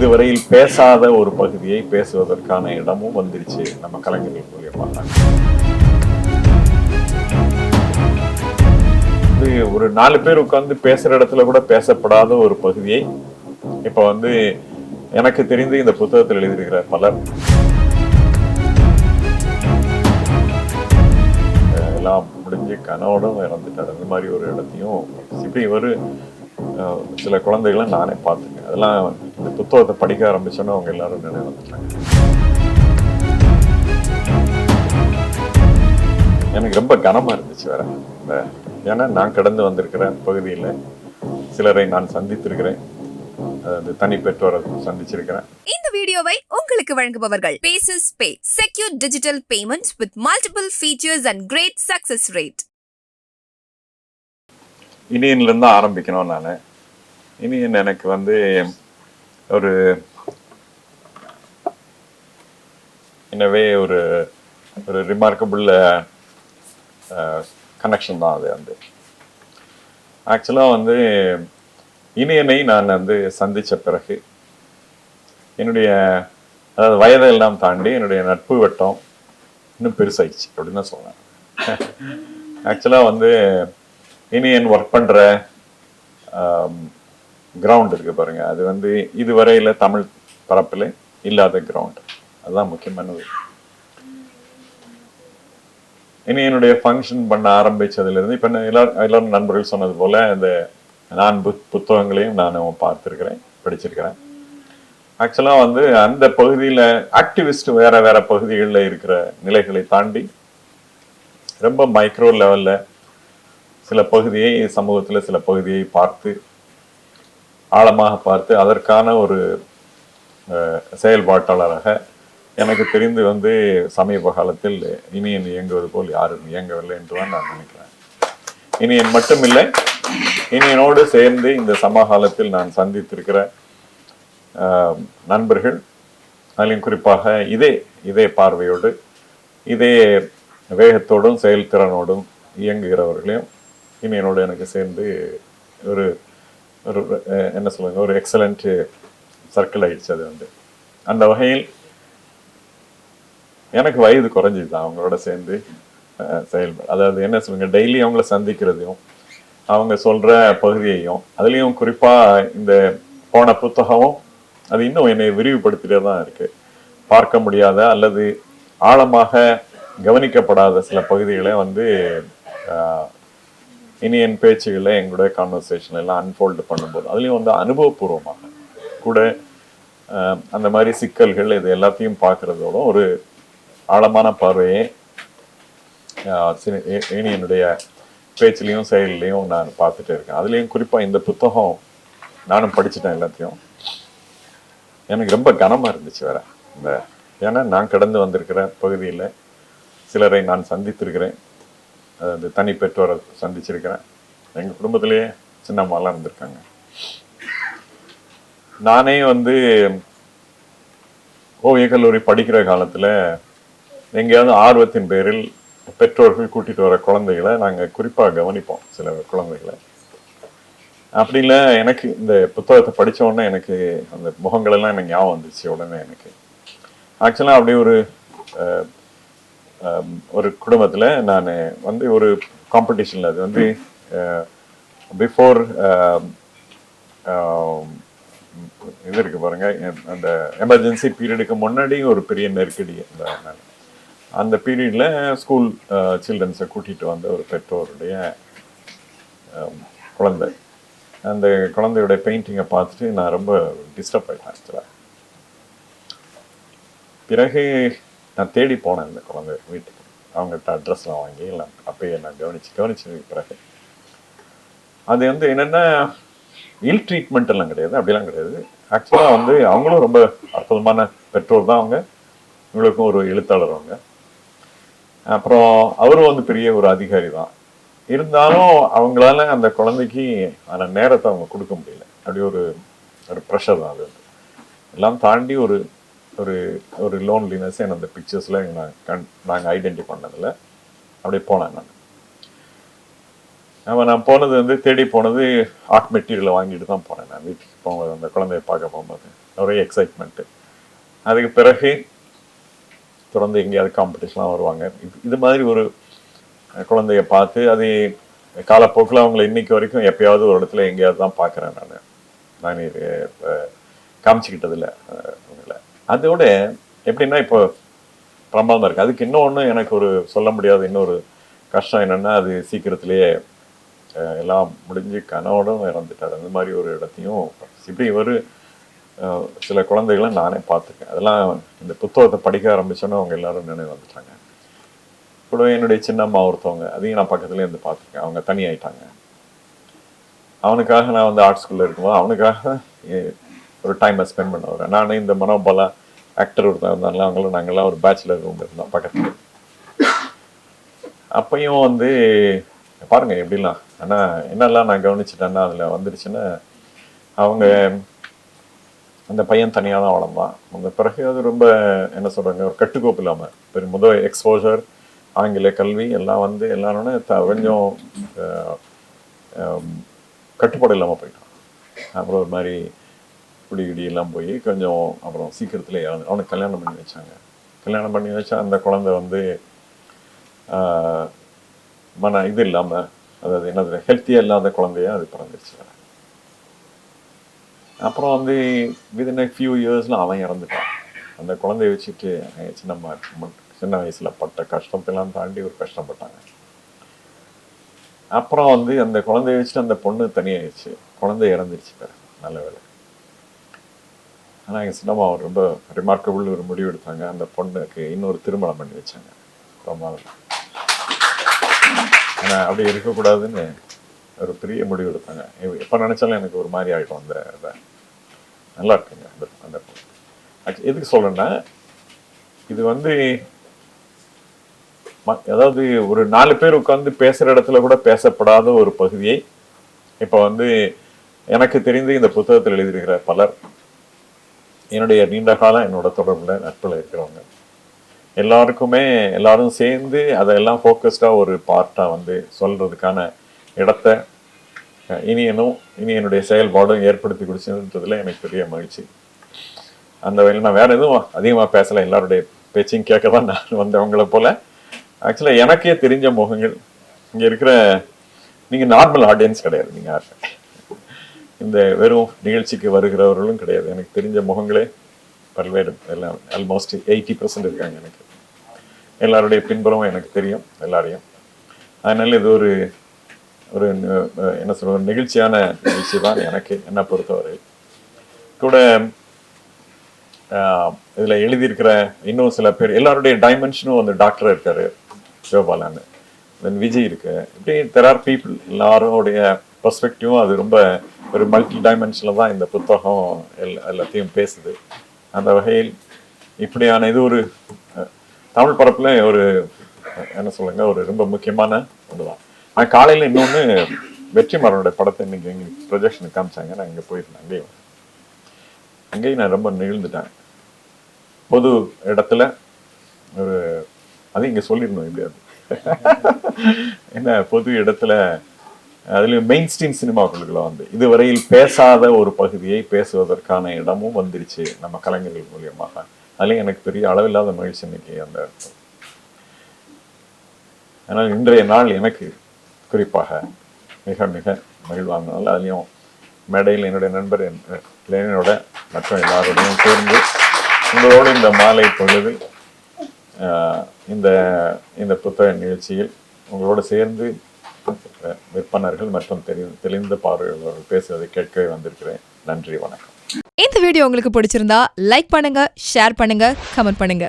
இதுவரையில் பேசாத ஒரு பகுதியை பேசுவதற்கான இடமும் வந்துருச்சு நம்ம கலைஞர்கள் மூலியமாக இது ஒரு நாலு பேர் உட்கார்ந்து பேசுற இடத்துல கூட பேசப்படாத ஒரு பகுதியை இப்ப வந்து எனக்கு தெரிந்து இந்த புத்தகத்தில் எழுதியிருக்கிற பலர். எல்லாம் முடிஞ்சு கனவோடும் இறந்துட்டார். அந்த மாதிரி ஒரு இடத்தையும் இப்படி ஒரு சில குழந்தைகளை நானே பார்த்துருக்கேன் அதெல்லாம் இந்த புத்தகத்தை படிக்க ஆரம்பிச்சோன்னா அவங்க எல்லாரும் நினைவு வந்துட்டாங்க எனக்கு ரொம்ப கனமா இருந்துச்சு வேற. இந்த ஏன்னா நான் கடந்து வந்திருக்கிற பகுதியில் சிலரை நான் சந்தித்திருக்கிறேன். அதாவது தனி பெற்றோரை சந்திச்சிருக்கிறேன். இந்த வீடியோவை உங்களுக்கு வழங்குபவர்கள் bases pay secure digital payment with multiple features and great success rate இனியன்ல இருந்து ஆரம்பிக்கணும் நான். இனியன் எனக்கு வந்து ஒரு எனவே ஒரு ஒரு ரிமார்க்கபிள் கனெக்ஷன் தான் அது வந்து. ஆக்சுவலாக வந்து இனியனை நான் வந்து சந்திச்ச பிறகு என்னுடைய அதாவது வயதெல்லாம் தாண்டி என்னுடைய நட்பு வட்டம் இன்னும் பெருசாயிடுச்சு அப்படின்னு தான் சொல்லுவேன் ஆக்சுவலாக வந்து இனியன் ஒர்க் பண்ணுற கிரவுண்ட் இருக்கு பாருங்க. அது வந்து இதுவரையில தமிழ் பரப்பில் இல்லாத கிரவுண்ட் அதுதான் முக்கியமானது. இனி என்னுடைய ஃபங்க்ஷன் பண்ண ஆரம்பிச்சதுலேருந்து இப்போ இப்ப நான் எல்லாரும் எல்லாரும் நண்பர்கள் சொன்னது போல அந்த நான் புத்- புத்தகங்களையும் நான் பார்த்துருக்கிறேன் படிச்சிருக்கிறேன். ஆக்சுவலாக வந்து அந்த பகுதியில் ஆக்டிவிஸ்ட் வேற வேற பகுதிகளில் இருக்கிற நிலைகளை தாண்டி ரொம்ப மைக்ரோ லெவலில் சில பகுதியை சமூகத்தில் சில பகுதியை பார்த்து ஆழமாக பார்த்து அதற்கான ஒரு செயல்பாட்டாளராக எனக்கு தெரிந்து வந்து சமீப காலத்தில் இனியன் இயங்குவது போல் யாரும் இயங்கவில்லை என்றுதான் நான் நினைக்கிறேன். இனியன் மட்டுமில்லை. இனியனோடு சேர்ந்து இந்த சமகாலத்தில் நான் சந்தித்திருக்கிற நண்பர்கள் அதிலும் குறிப்பாக இதே இதே பார்வையோடு இதே வேகத்தோடும் செயல்திறனோடும் இயங்குகிறவர்களையும் இனியனோடு எனக்கு சேர்ந்து ஒரு ஒரு அஹ், என்ன சொல்லுங்க ஒரு எக்ஸலண்ட் சர்க்கிள் ஆயிடுச்சு அது வந்து அந்த வகையில் எனக்கு வயது குறைஞ்சிது அவங்களோட சேர்ந்து அஹ், செயல்பட அதாவது என்ன சொல்லுங்க டெய்லி அவங்கள சந்திக்கிறதையும் அவங்க சொல்ற பகுதியையும் அதுலேயும் குறிப்பா இந்த போன புத்தகமும் அது இன்னும் என்னை விரிவுபடுத்திட்டே தான் இருக்கு பார்க்க முடியாத அல்லது ஆழமாக கவனிக்கப்படாத சில பகுதிகளை வந்து இனி என் பேச்சுகளை எங்களுடைய கான்வர்சேஷன் எல்லாம் அன்ஃபோல்டு பண்ணும்போது அதுலேயும் வந்து அனுபவபூர்வமாக கூட அந்த மாதிரி சிக்கல்கள் இது எல்லாத்தையும் பார்க்கறதோட ஒரு ஆழமான பார்வையை அஹ், சினி- இ- இனியனுடைய பேச்சிலையும் செயல்லையும் நான் பார்த்துட்டே இருக்கேன். அதுலேயும் குறிப்பாக இந்த புத்தகம் நானும் படிச்சுட்டேன் எல்லாத்தையும். எனக்கு ரொம்ப கனமாக இருந்துச்சு வேற. இந்த ஏன்னா நான் கடந்து வந்திருக்கிற பகுதியில் சிலரை நான் சந்தித்திருக்கிறேன். அதாவது தனி பெற்றோரை சந்திச்சிருக்கிறேன். எங்கள் குடும்பத்திலேயே சின்னம்மாலாம் இருந்திருக்காங்க. நானே வந்து ஓவிய கல்லூரி படிக்கிற காலத்துல எங்கேயாவது ஆர்வத்தின் பேரில் பெற்றோர்கள் கூட்டிட்டு வர குழந்தைகளை நாங்க குறிப்பாக கவனிப்போம் சில குழந்தைகளை. அப்படி இல்லை எனக்கு இந்த புத்தகத்தை படிச்ச உடனே எனக்கு அந்த முகங்களெல்லாம் எனக்கு ஞாபகம் வந்துச்சு உடனே எனக்கு. ஆக்சுவலா அப்படி ஒரு அஹ், ஒரு குடும்பத்தில் நான் வந்து ஒரு காம்படிஷனில் அது வந்து பிஃபோர் இது இருக்கு பாருங்க அந்த எமர்ஜென்சி பீரியடுக்கு முன்னாடி ஒரு பெரிய நெருக்கடி அந்த நாள். அந்த பீரியடில் ஸ்கூல் சில்ட்ரன்ஸை கூட்டிகிட்டு வந்த ஒரு பெற்றோருடைய குழந்தை அந்த குழந்தையோட பெயிண்டிங்கை பார்த்துட்டு நான் ரொம்ப டிஸ்டர்ப் ஆயிட்டேன் ஆக்சுவலாக பிறகு நான் தேடி போனேன் அந்த குழந்தை வீட்டுக்கு. அவங்ககிட்ட அட்ரஸ்லாம் வாங்கி எல்லாம் அப்பயே நான் கவனிச்சு கவனிச்சு பிறகு. அது வந்து என்னென்னா இல் ட்ரீட்மெண்ட் எல்லாம் கிடையாது அப்படிலாம் கிடையாது. ஆக்சுவலாக வந்து அவங்களும் ரொம்ப அற்புதமான பெற்றோர் தான் அவங்க. இவங்களுக்கும் ஒரு எழுத்தாளர் அவங்க. அப்புறம் அவரும் வந்து பெரிய ஒரு அதிகாரி தான். இருந்தாலும் அவங்களால அந்த குழந்தைக்கு அந்த நேரத்தை அவங்க கொடுக்க முடியல. அப்படி ஒரு ஒரு ப்ரெஷர் தான் அது. எல்லாம் தாண்டி ஒரு ஒரு ஒரு லோன்லினஸ் அந்த பிக்சர்ஸில் நான் கண் நாங்கள் ஐடென்டி பண்ணதில். அப்படியே போனேன் நான். அவன் நான் போனது வந்து தேடி போனது ஆர்ட் மெட்டீரியலை வாங்கிட்டு தான் போனேன் நான். வீட்டுக்கு போகும்போது அந்த குழந்தைய பார்க்க போகும்போது. ஒரே எக்ஸைட்மெண்ட்டு அதுக்கு பிறகு தொடர்ந்து எங்கேயாவது காம்படிஷன்லாம் வருவாங்க. இது- மாதிரி ஒரு குழந்தைய பார்த்து அது காலப்போக்கில் அவங்கள இன்னைக்கு வரைக்கும் எப்பயாவது ஒரு இடத்துல எங்கேயாவது தான் பார்க்குறேன் நான். நான் இது அஹ், காமிச்சிக்கிட்டதில்ல. அதோட எப்படின்னா இப்போ பிரமாதமாக இருக்குது அதுக்கு இன்னொன்று எனக்கு ஒரு சொல்ல முடியாத இன்னொரு கஷ்டம் என்னென்னா அது சீக்கிரத்திலேயே எல்லாம் முடிஞ்சு கனவோடும் இறந்துட்டார். அந்த மாதிரி ஒரு இடத்தையும் இப்படி ஒரு சில குழந்தைகளை நானே பார்த்துருக்கேன். அதெல்லாம் இந்த புத்தகத்தை படிக்க ஆரம்பித்தோன்னே அவங்க எல்லாரும் நினைவு வந்துட்டாங்க. கூட என்னுடைய சின்னம்மா ஒருத்தவங்க அதையும் நான் பக்கத்துலேயே இருந்து பார்த்துருக்கேன். அவங்க தனியாயிட்டாங்க. அவனுக்காக நான் வந்து ஆர்ட் ஸ்கூலில் இருக்கும்போது அவனுக்காக ஒரு டைமை ஸ்பெண்ட் பண்ண வரேன் நான் இந்த மனோபலா ஆக்டர் ஒருத்தன் இருந்தாலும் அவங்களும் நாங்கெல்லாம் ஒரு பேச்சுலர் ரூம் இருந்தோம் பக்கத்தில். அப்பையும் வந்து பாருங்க எப்படிலாம் ஆனால் என்னெல்லாம் நான் கவனிச்சிட்டேன்னா அதில் வந்துருச்சுன்னா அவங்க அந்த பையன் தனியாக தான் வளர்ந்தான். அந்த பிறகு அது ரொம்ப என்ன சொல்றாங்க ஒரு கட்டுக்கோப்பு இல்லாமல் பெரும் முதல் எக்ஸ்போஜர் ஆங்கில கல்வி எல்லாம் வந்து எல்லாரோட த- கொஞ்சம் கட்டுப்பாடு இல்லாமல் போயிட்டான். அப்புறம் ஒரு மாதிரி குடி எல்லாம் போய் கொஞ்சம் அப்புறம் சீக்கிரத்தில் இறந்து அவனுக்கு கல்யாணம் பண்ணி வச்சாங்க. கல்யாணம் பண்ணி வச்சா அந்த குழந்தை வந்து ஆஹ், மன இது இல்லாமல் அதாவது என்னது ஹெல்த்தியாக இல்லாத குழந்தைய அது பிறந்துருச்சு அப்புறம் வந்து விதின் ஃபியூ இயர்ஸில் அவன் இறந்துட்டான். அந்த குழந்தைய வச்சுட்டு சின்ன சின்ன வயசுல பட்ட கஷ்டத்தெல்லாம் தாண்டி ஒரு கஷ்டப்பட்டாங்க. அப்புறம் வந்து அந்த குழந்தைய வச்சுட்டு அந்த பொண்ணு தனியாகிடுச்சு குழந்தை இறந்துருச்சு பேர் நல்ல வேலை ஆனால் எங்கள் சின்னம்மா ஒரு ரொம்ப ரிமார்க்கபிள் ஒரு முடிவு எடுத்தாங்க. அந்த பொண்ணுக்கு இன்னொரு திருமணம் பண்ணி வச்சாங்க. ரொம்ப நாள். ஆனால் அப்படி இருக்கக்கூடாதுன்னு ஒரு பெரிய முடிவு எடுத்தாங்க. எப்போ நினச்சாலும் எனக்கு ஒரு மாதிரி ஆகிடும் அந்த இதை. நல்லா இருக்குங்க அந்த அந்த எதுக்கு சொல்கிறேன்னா இது வந்து ம- அதாவது ஒரு நாலு பேர் உட்காந்து பேசுகிற இடத்துல கூட பேசப்படாத ஒரு பகுதியை இப்போ வந்து எனக்கு தெரிந்து இந்த புத்தகத்தில் எழுதியிருக்கிற பலர் என்னுடைய நீண்ட காலம் என்னோட தொடர்பில் நட்பில் இருக்கிறவங்க. எல்லாருக்குமே எல்லாரும் சேர்ந்து அதெல்லாம் ஃபோக்கஸ்டாக ஒரு பார்ட்டாக வந்து சொல்கிறதுக்கான இடத்த இனி இனியனும் இனி என்னுடைய செயல்பாடும் ஏற்படுத்தி கொடுச்சுன்றதுல எனக்கு பெரிய மகிழ்ச்சி. அந்த வகையில் நான் வேற எதுவும் அதிகமாக பேசலை. எல்லாருடைய பேச்சையும் கேட்க தான் நான் வந்தவங்கள போல். ஆக்சுவலாக எனக்கே தெரிஞ்ச முகங்கள். இங்கே இருக்கிற நீங்கள் நார்மல் ஆடியன்ஸ் கிடையாது. நீங்கள் யாரு? இந்த வெறும் நிகழ்ச்சிக்கு வருகிறவர்களும் கிடையாது. எனக்கு தெரிஞ்ச முகங்களே பல்வேறு எல்லாம் ஆல்மோஸ்ட் எயிட்டி பர்சன்ட் இருக்காங்க எனக்கு. எல்லாருடைய பின்புறமும் எனக்கு தெரியும் எல்லாரையும். அதனால இது ஒரு ஒரு என்ன சொல்றது நிகழ்ச்சியான நிகழ்ச்சி தான் எனக்கு என்னை பொறுத்தவரை. கூட ஆஹ், இதுல எழுதியிருக்கிற இன்னும் சில பேர் எல்லாருடைய டைமென்ஷனும் வந்து டாக்டர் இருக்காரு சிவபாலான்னு தென் விஜய் இருக்கு. இப்படி தெர் ஆர் பீப்புள் எல்லாருடைய பர்ஸ்பெக்டிவும் அது ரொம்ப ஒரு மல்டி டைமென்ஷனில் தான் இந்த புத்தகம் எல் எல்லாத்தையும் பேசுது. அந்த வகையில் இப்படியான இது ஒரு தமிழ் பரப்பில் ஒரு என்ன சொல்லுங்க ஒரு ரொம்ப முக்கியமான ஒன்று தான் நான் காலையில் இன்னொன்று வெற்றிமாறனுடைய படத்தை இன்னைக்கு எங்களுக்கு ப்ரொஜெக்ஷனுக்கு காமிச்சாங்க. நான் இங்கே போயிருந்தேன் அங்கேயும் அங்கேயும் நான் ரொம்ப நிகழ்ந்துட்டேன். பொது இடத்துல ஒரு அது இங்கே சொல்லிடணும் எப்படியாது என்ன பொது இடத்துல அதுலேயும் மெயின் ஸ்ட்ரீம் சினிமாக்களுக்குள்ள வந்து இதுவரையில் பேசாத ஒரு பகுதியை பேசுவதற்கான இடமும் வந்துருச்சு நம்ம கலைஞர்கள் மூலியமாக. அதுலேயும் எனக்கு பெரிய அளவில்லாத மகிழ்ச்சி இன்னைக்கு அந்த ஆனால் இன்றைய நாள் எனக்கு குறிப்பாக மிக மிக மகிழ்வானதால் அதுலேயும் மேடையில் என்னுடைய நண்பர் லேனோட மற்றும் எல்லாரோடையும் சேர்ந்து உங்களோடு இந்த மாலை பொழுது இந்த இந்த புத்தக நிகழ்ச்சியில் உங்களோடு சேர்ந்து விற்பனர்கள் மற்றும் தெளி தெளிந்த பார்வையாளர்கள் பேசுவதை கேட்கவே வந்திருக்கிறேன். நன்றி வணக்கம். இந்த வீடியோ உங்களுக்கு பிடிச்சிருந்தா லைக் பண்ணுங்க ஷேர் பண்ணுங்க கமெண்ட் பண்ணுங்க.